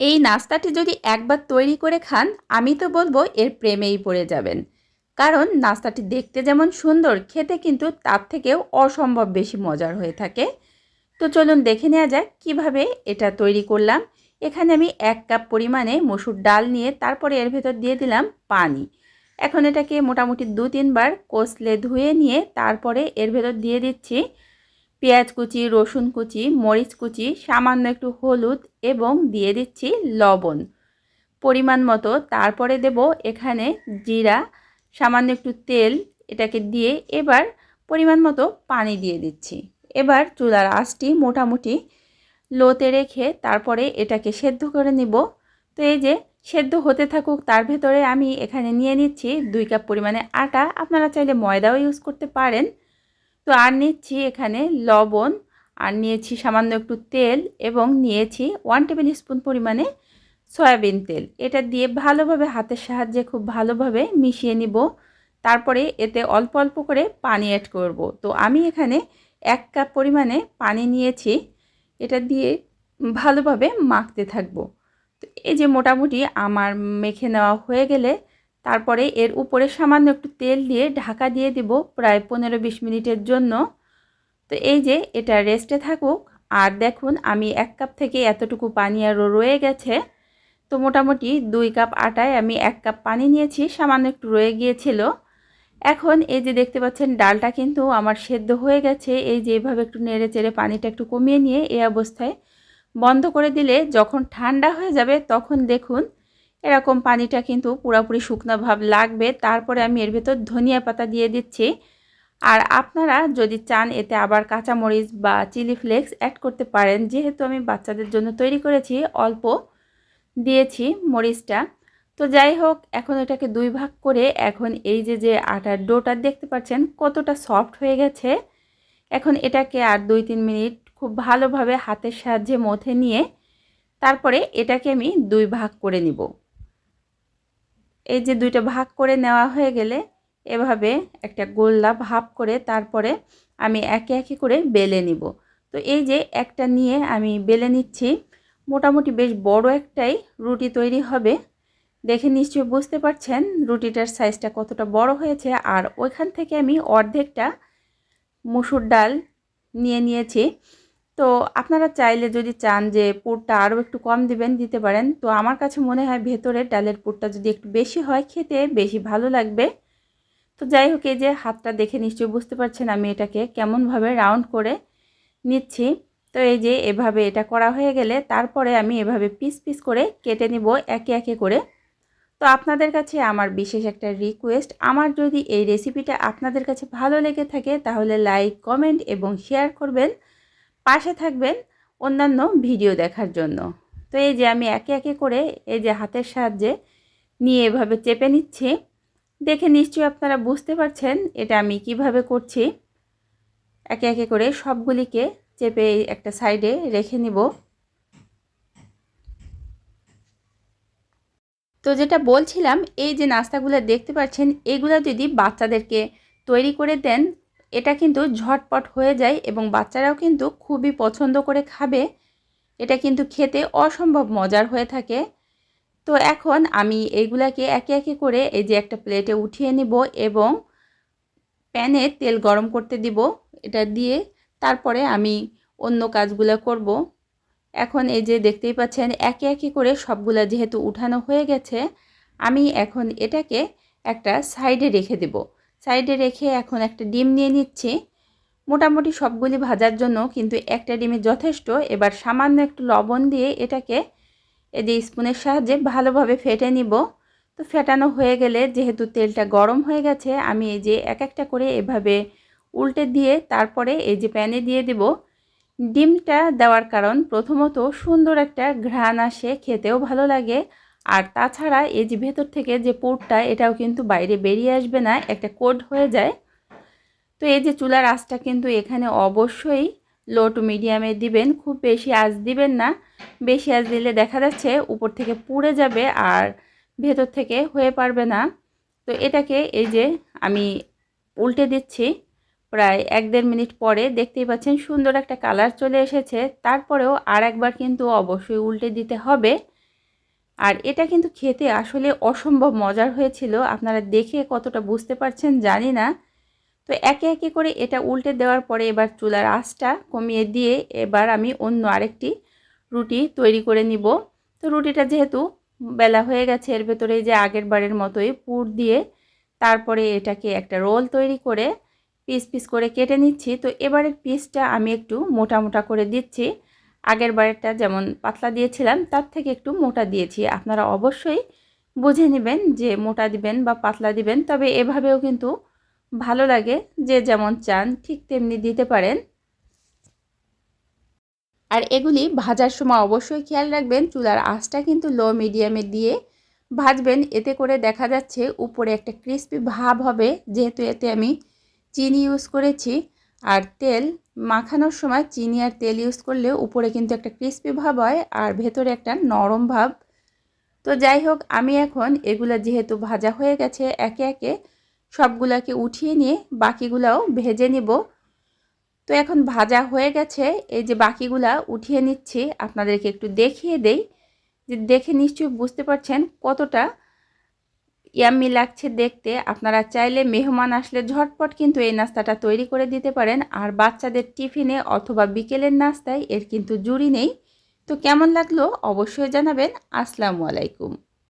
এই নাস্তাটি যদি একবার তৈরি করে খান, আমি তো বলব এর প্রেমেই পড়ে যাবেন। কারণ নাস্তাটি দেখতে যেমন সুন্দর, খেতে কিন্তু তার থেকেও অসম্ভব বেশি মজার হয়ে থাকে। তো চলুন দেখে নেওয়া যাক কীভাবে এটা তৈরি করলাম। এখানে আমি এক কাপ পরিমাণে মসুর ডাল নিয়ে তারপরে এর ভেতর দিয়ে দিলাম পানি। এখন এটাকে মোটামুটি দু তিনবার কষলে ধুয়ে নিয়ে তারপরে এর ভেতর দিয়ে দিচ্ছি পেঁয়াজ কুচি, রসুন কুচি, মরিচ কুচি, সামান্য একটু হলুদ এবং দিয়ে দিচ্ছি লবণ। পরিমাণ মতো তারপরে দেব এখানে জিরা, সামান্য একটু তেল এটাকে দিয়ে এবার পরিমাণ মতো পানি দিয়ে দিচ্ছি। এবার চুলার আঁচটি মোটামুটি লোতে রেখে তারপরে এটাকে সেদ্ধ করে নিব। তো এই যে সেদ্ধ হতে থাকুক তার ভেতরে আমি এখানে নিয়ে নিচ্ছি দুই কাপ পরিমাণে আটা। আপনারা চাইলে ময়দাও ইউজ করতে পারেন। তো আর নিচ্ছি এখানে লবণ, আর নিয়েছি সামান্য একটু তেল এবং নিয়েছি ওয়ান টেবিল স্পুন পরিমাণে সয়াবিন তেল। এটা দিয়ে ভালোভাবে হাতের সাহায্যে খুব ভালোভাবে মিশিয়ে নিব। তারপরে এতে অল্প অল্প করে পানি অ্যাড করব। তো আমি এখানে এক কাপ পরিমাণে পানি নিয়েছি। এটা দিয়ে ভালোভাবে মাখতে থাকব। তো এই যে মোটামুটি আমার মেখে নেওয়া হয়ে গেলে তারপরে এর উপরে সামান্য একটু তেল দিয়ে ঢাকা দিয়ে দিব প্রায় পনেরো বিশ মিনিটের জন্য। তো এই যে এটা রেস্টে থাকুক। আর দেখুন, আমি এক কাপ থেকে এতটুকু পানি আরও রয়ে গেছে। তো মোটামুটি দুই কাপ আটায় আমি এক কাপ পানি নিয়েছি, সামান্য একটু রয়ে গিয়েছিল। এখন এই যে দেখতে পাচ্ছেন, ডালটা কিন্তু আমার সেদ্ধ হয়ে গেছে। এই যে এভাবে একটু নেড়ে চেড়ে পানিটা একটু কমিয়ে নিয়ে এই অবস্থায় বন্ধ করে দিলে যখন ঠান্ডা হয়ে যাবে তখন দেখুন এরকম পানিটা কিন্তু পুরোপুরি শুকনো ভাব লাগবে। তারপরে আমি এর ভেতর ধনিয়া পাতা দিয়ে দিচ্ছি। আর আপনারা যদি চান এতে আবার কাঁচামরিচ বা চিলি ফ্লেক্স অ্যাড করতে পারেন। যেহেতু আমি বাচ্চাদের জন্য তৈরি করেছি, অল্প দিয়েছি মরিচটা। তো যাই হোক, এখন এটাকে দুই ভাগ করে এখন এই যে যে আটার ডোটা দেখতে পাচ্ছেন, কতটা সফট হয়ে গেছে। এখন এটাকে আর দুই তিন মিনিট খুব ভালোভাবে হাতের সাহায্যে মথে নিয়ে তারপরে এটাকে আমি দুই ভাগ করে নিব। এই যে দুইটা ভাগ করে নেওয়া হয়ে গেলে এভাবে একটা গোল্লা ভাব করে তারপরে আমি একে একে করে বেলে নিব। তো এই যে একটা নিয়ে আমি বেলে নিচ্ছি, মোটামুটি বেশ বড় একটাই রুটি তৈরি হবে। দেখে নিশ্চয়ই বুঝতে পারছেন রুটিটার সাইজটা কতটা বড় হয়েছে। আর ওইখান থেকে আমি অর্ধেকটা মুসুর ডাল নিয়ে নিয়েছি। তো আপনারা চাইলে যদি চান যে পুরটা আরও একটু কম দিবেন, দিতে পারেন। তো আমার কাছে মনে হয় ভেতরে ডালের পুরটা যদি একটু বেশি হয় খেতে, বেশি ভালো লাগবে। তো যাই হোক, এই যে হাতটা দেখে নিশ্চয়ই বুঝতে পারছেন আমি এটাকে কেমনভাবে রাউন্ড করে নিচ্ছি। তো এই যে এভাবে এটা করা হয়ে গেলে তারপরে আমি এভাবে পিস পিস করে কেটে নিব একে একে করে। তো আপনাদের কাছে আমার বিশেষ একটা রিকোয়েস্ট, আমার যদি এই রেসিপিটা আপনাদের কাছে ভালো লেগে থাকে তাহলে লাইক, কমেন্ট এবং শেয়ার করবেন। পাশে থাকবেন অন্যান্য ভিডিও দেখার জন্য। তো এই যে আমি একে একে করে এই যে হাতের সাহায্যে নিয়ে এভাবে চেপে নিচ্ছি। দেখে নিশ্চয়ই আপনারা বুঝতে পারছেন এটা আমি কীভাবে করছি। একে একে করে সবগুলিকে চেপে একটা সাইডে রেখে নিব। তো যেটা বলছিলাম, এই যে নাস্তাগুলো দেখতে পাচ্ছেন, এগুলো যদি বাচ্চাদেরকে তৈরি করে দেন এটা কিন্তু ঝটপট হয়ে যায় এবং বাচ্চারাও কিন্তু খুবই পছন্দ করে খাবে। এটা কিন্তু খেতে অসম্ভব মজার হয়ে থাকে। তো এখন আমি এইগুলাকে একে একে করে এই যে একটা প্লেটে উঠিয়ে নিব এবং প্যানে তেল গরম করতে দিব এটা দিয়ে। তারপরে আমি অন্য কাজগুলো করব। এখন এই যে দেখতেই পাচ্ছেন একে একে করে সবগুলা যেহেতু উঠানো হয়ে গেছে, আমি এখন এটাকে একটা সাইডে রেখে দেব। সাইডে রেখে এখন একটা ডিম নিয়ে নিচ্ছি। মোটামুটি সবগুলি ভাজার জন্য কিন্তু একটা ডিমে যথেষ্ট। এবার সামান্য একটু লবণ দিয়ে এটাকে এই যে স্পুনের সাহায্যে ভালোভাবে ফেটে নিব। তো ফেটানো হয়ে গেলে যেহেতু তেলটা গরম হয়ে গেছে, আমি এই যে এক একটা করে এভাবে উল্টে দিয়ে তারপরে এই যে প্যানে দিয়ে দেব। ডিমটা দেওয়ার কারণ প্রথমত সুন্দর একটা ঘ্রাণ আসে, খেতেও ভালো লাগে। আর তাছাড়া এই যে ভেতর থেকে যে পোরটা এটাও কিন্তু বাইরে বেরিয়ে আসবে না, একটা কোড হয়ে যায়। তো এই যে চুলার আঁচটা কিন্তু এখানে অবশ্যই লো টু মিডিয়ামে দিবেন, খুব বেশি আঁচ দিবেন না। বেশি আঁচ দিলে দেখা যাচ্ছে উপর থেকে পুড়ে যাবে আর ভেতর থেকে হয়ে পারবে না। তো এটাকে এই যে আমি উল্টে দিচ্ছি, প্রায় এক দেড় মিনিট পরে দেখতেই পাচ্ছেন সুন্দর একটা কালার চলে এসেছে। তারপরেও আর একবার কিন্তু অবশ্যই উল্টে দিতে হবে। আর এটা কিন্তু খেতে আসলে অসম্ভব মজার হয়েছিল। আপনারা দেখে কতটা বুঝতে পারছেন জানি না। তো একে একে করে এটা উল্টে দেওয়ার পরে এবার চুলার আঁচটা কমিয়ে দিয়ে এবার আমি অন্য আরেকটি রুটি তৈরি করে নিব। তো রুটিটা যেহেতু বেলা হয়ে গেছে, এর ভেতরে যে আগের বারের মতোই পুর দিয়ে তারপরে এটাকে একটা রোল তৈরি করে পিস পিস করে কেটে নিচ্ছি। তো এবারের পিসটা আমি একটু মোটা মোটা করে দিচ্ছি। আগের বারেরটা যেমন পাতলা দিয়েছিলাম, তার থেকে একটু মোটা দিয়েছি। আপনারা অবশ্যই বুঝে নেবেন যে মোটা দিবেন বা পাতলা দিবেন, তবে এভাবেও কিন্তু ভালো লাগে যে যেমন চান, ঠিক তেমনি দিতে পারেন। আর এগুলি ভাজার সময় অবশ্যই খেয়াল রাখবেন, চুলার আঁচটা কিন্তু লো মিডিয়ামে দিয়ে ভাজবেন। এতে করে দেখা যাচ্ছে উপরে একটা ক্রিস্পি ভাব হবে, যেহেতু এতে আমি চিনি ইউজ করেছি। আর তেল মাখানোর সময় চিনি আর তেল ইউজ করলে উপরে কিন্তু একটা ক্রিস্পি ভাব হয় আর ভেতরে একটা নরম ভাব। তো যাই হোক, আমি এখন এগুলো যেহেতু ভাজা হয়ে গেছে, একে একে সবগুলোকে উঠিয়ে নিয়ে বাকিগুলাও ভেজে নিব। তো এখন ভাজা হয়ে গেছে, এই যে বাকিগুলা উঠিয়ে নিচ্ছি, আপনাদেরকে একটু দেখিয়ে দেই। যে দেখে নিশ্চয়ই বুঝতে পারছেন কতটা ইয়াম্মি লাগছে দেখতে। আপনারা চাইলে মেহমান আসলে ঝটপট কিন্তু এই নাস্তাটা তৈরি করে দিতে পারেন। আর বাচ্চাদের টিফিনে অথবা বিকেলের নাস্তায় এর কিন্তু জুড়ি নেই। তো কেমন লাগল অবশ্যই জানাবেন। আসসালামু আলাইকুম।